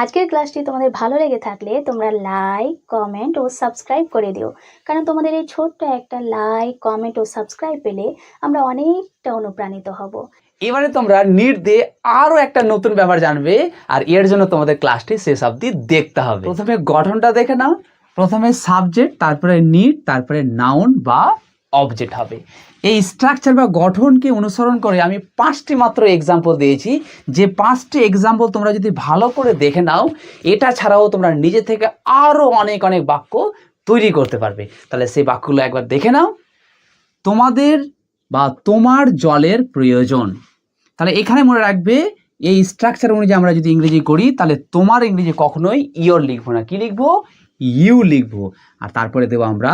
আজকের ক্লাসটি তোমাদের ভালো লেগে থাকলে তোমরা লাইক কমেন্ট ও সাবস্ক্রাইব করে দিও। কারণ তোমাদের এই ছোট্ট একটা লাইক কমেন্ট ও সাবস্ক্রাইব পেলে আমরা অনেকটা অনুপ্রাণিত হব। এবারে তোমরা নিট দিয়ে আরও একটা নতুন ব্যাপার জানবে আর এর জন্য তোমাদের ক্লাসটি শেষ অবধি দেখতে হবে। প্রথমে গঠনটা দেখে নাও। প্রথমে সাবজেক্ট তারপরে নিট তারপরে নাউন বা অবজেক্ট হবে। এই স্ট্রাকচার বা গঠনকে অনুসরণ করে আমি পাঁচটি মাত্র এক্সাম্পল দিয়েছি। যে পাঁচটি এক্সাম্পল তোমরা যদি ভালো করে দেখে নাও, এটা ছাড়াও তোমরা নিজে থেকে আরও অনেক অনেক বাক্য তৈরি করতে পারবে। তাহলে সেই বাক্যগুলো একবার দেখে নাও। তোমাদের বা তোমার জলের প্রয়োজন। তাহলে এখানে মনে রাখবে, এই স্ট্রাকচার অনুযায়ী আমরা যদি ইংরেজি করি, তাহলে তোমার ইংরেজি কখনোই ইয়র লিখব না। কি লিখব? ইউ লিখব। আর তারপরে দেবো আমরা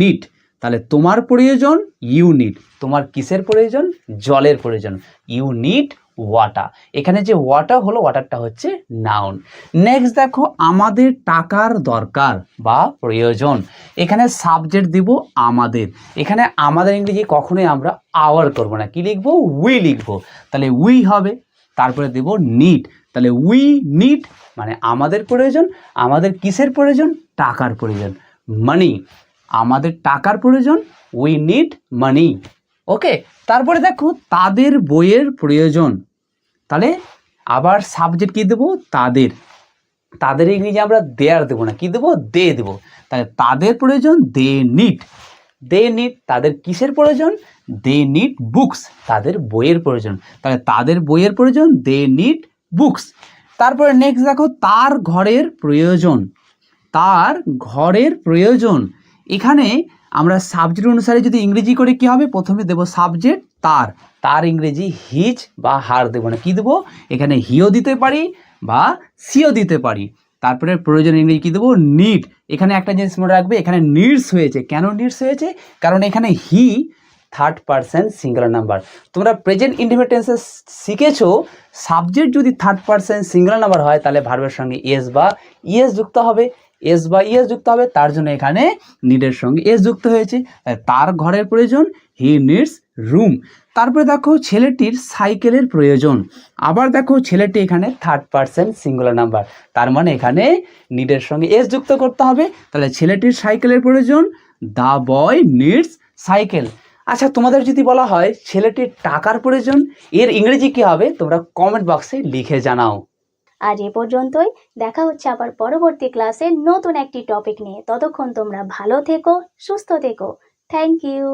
নিট তাহলে তোমার প্রয়োজন ইউ নিট তোমার কিসের প্রয়োজন? জলের প্রয়োজন। ইউ নিট ওয়াটার এখানে যে ওয়াটার হলো ওয়াটারটা হচ্ছে নাউন নেক্সট দেখো, আমাদের টাকার দরকার বা প্রয়োজন। এখানে সাবজেক্ট দিব আমাদের। এখানে আমাদের ইংরেজি কখনোই আমরা আওয়ার করব না। কি লিখব? উই লিখব। তাহলে উই হবে, তারপরে দেব নিট তাহলে উই নিট মানে আমাদের প্রয়োজন, আমাদের কিসের প্রয়োজন? টাকার প্রয়োজন। মানি আমাদের টাকার প্রয়োজন উই নিড মানি ওকে তারপরে দেখো, তাদের বইয়ের প্রয়োজন। তাহলে আবার সাবজেক্ট কী দেবো? তাদের। তাদের ইংরেজি আমরা দেয়ার দেবো না, কি দেবো? দে দেবো। তাহলে তাদের প্রয়োজন দে নিট দে নিট তাদের কিসের প্রয়োজন? দে নিট বুকস তাদের বইয়ের প্রয়োজন। তাহলে তাদের বইয়ের প্রয়োজন দে নিট বুকস তারপরে নেক্সট দেখো, তার ঘরের প্রয়োজন। তার ঘরের প্রয়োজন। এখানে আমরা সাবজেক্ট অনুসারে যদি ইংরেজি করে, কি হবে? প্রথমে দেব সাবজেক্ট তার। তার ইংরেজি হিজ বা হার দেবো। না কী দেবো? এখানে হিও দিতে পারি বা সিও দিতে পারি। তারপরে প্রয়োজন ইংরেজি কী দেবো? নিড এখানে একটা জিনিস মনে রাখবে, এখানে নিডস হয়েছে। কেন নিডস হয়েছে? কারণ এখানে he third person singular number তোমরা প্রেজেন্ট ইন্ডিপেন্ডেন্সে শিখেছো সাবজেক্ট যদি থার্ড পার্সন সিঙ্গুলার নাম্বার হয়, তাহলে ভার্বের সঙ্গে এস বা ইএস যুক্ত হবে। এস বা ইএস যুক্ত হবে, তার জন্য এখানে নিডের সঙ্গে এস যুক্ত হয়েছে। তার ঘরের প্রয়োজন হি নিডস রুম তারপরে দেখো ছেলেটির সাইকেলের প্রয়োজন। আবার দেখো ছেলেটি এখানে থার্ড পার্সন সিঙ্গুলার নাম্বার তার মানে এখানে নিডের সঙ্গে এস যুক্ত করতে হবে। তাহলে ছেলেটির সাইকেলের প্রয়োজন দ্য বয় নিডস সাইকেল আচ্ছা তোমাদের যদি বলা হয় ছেলেটির টাকার প্রয়োজন, এর ইংরেজি কী হবে? তোমরা কমেন্ট বক্সে লিখে জানাও। আজ এ পর্যন্তই। দেখা হচ্ছে আবার পরবর্তী ক্লাসে নতুন একটি টপিক নিয়ে। ততক্ষণ তোমরা ভালো থেকো, সুস্থ থেকো। Thank you